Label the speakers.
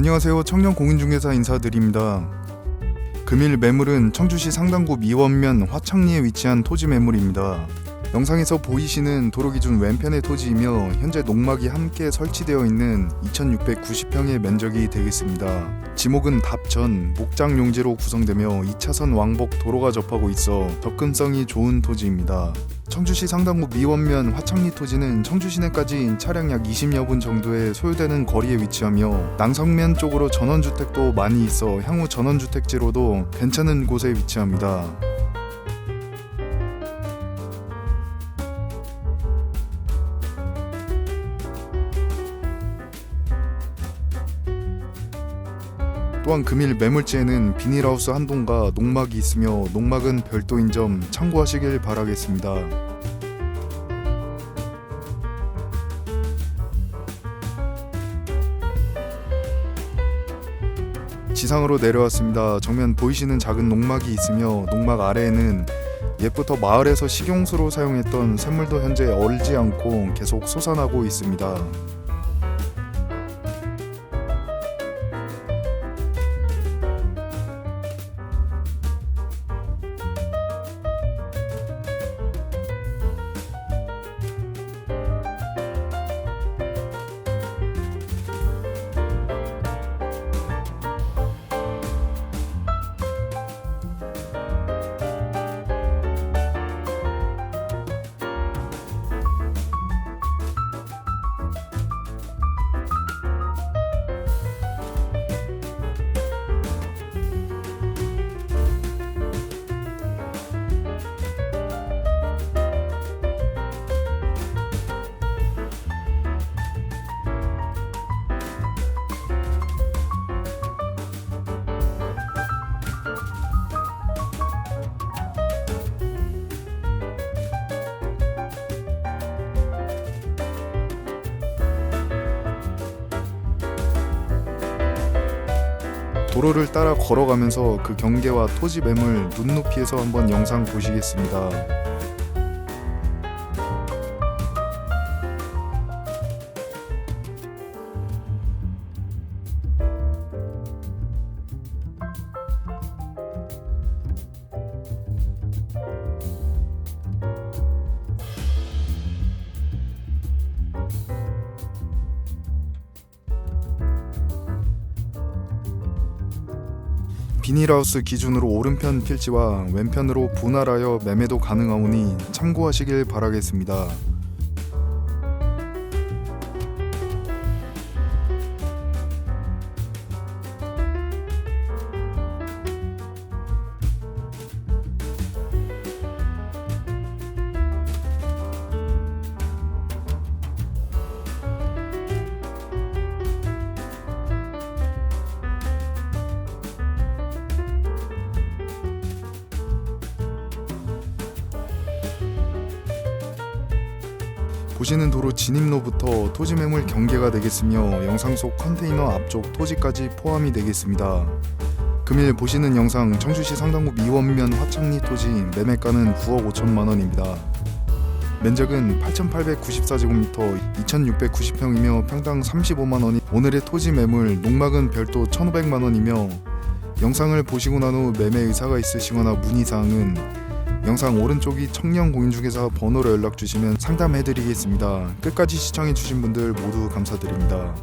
Speaker 1: 안녕하세요. 청년 공인중개사 인사드립니다. 금일 매물은 청주시 상당구 미원면 화창리에 위치한 토지 매물입니다. 영상에서 보이시는 도로 기준 왼편의 토지이며 현재 농막이 함께 설치되어 있는 2690평의 면적이 되겠습니다. 지목은 답전, 목장 용지로 구성되며 2차선 왕복 도로가 접하고 있어 접근성이 좋은 토지입니다. 청주시 상당구 미원면 화창리 토지는 청주 시내까지 차량 약 20여 분 정도에 소요되는 거리에 위치하며 낭성면 쪽으로 전원주택도 많이 있어 향후 전원주택지로도 괜찮은 곳에 위치합니다. 또한 금일 매물지에는 비닐하우스 한 동과 농막이 있으며 농막은 별도인 점 참고하시길 바라겠습니다. 지상으로 내려왔습니다. 정면 보이시는 작은 농막이 있으며 농막 아래에는 옛부터 마을에서 식용수로 사용했던 샘물도 현재 얼지 않고 계속 솟아나고 있습니다. 도로를 따라 걸어가면서 그 경계와 토지 매물 눈높이에서 한번 영상 보시겠습니다. 비닐하우스 기준으로 오른편 필지와 왼편으로 분할하여 매매도 가능하오니 참고하시길 바라겠습니다. 보시는 도로 진입로부터 토지 매물 경계가 되겠으며 영상 속 컨테이너 앞쪽 토지까지 포함이 되겠습니다. 금일 보시는 영상 청주시 상당구 미원면 화창리 토지 매매가는 9억 5천만 원입니다. 면적은 8,894제곱미터 2,690평이며 평당 35만 원이 오늘의 토지 매물 농막은 별도 1,500만 원이며 영상을 보시고 난 후 매매 의사가 있으시거나 문의 사항은 영상 오른쪽이 청년 공인중개사 번호로 연락 주시면 상담해 드리겠습니다. 끝까지 시청해 주신 분들 모두 감사드립니다.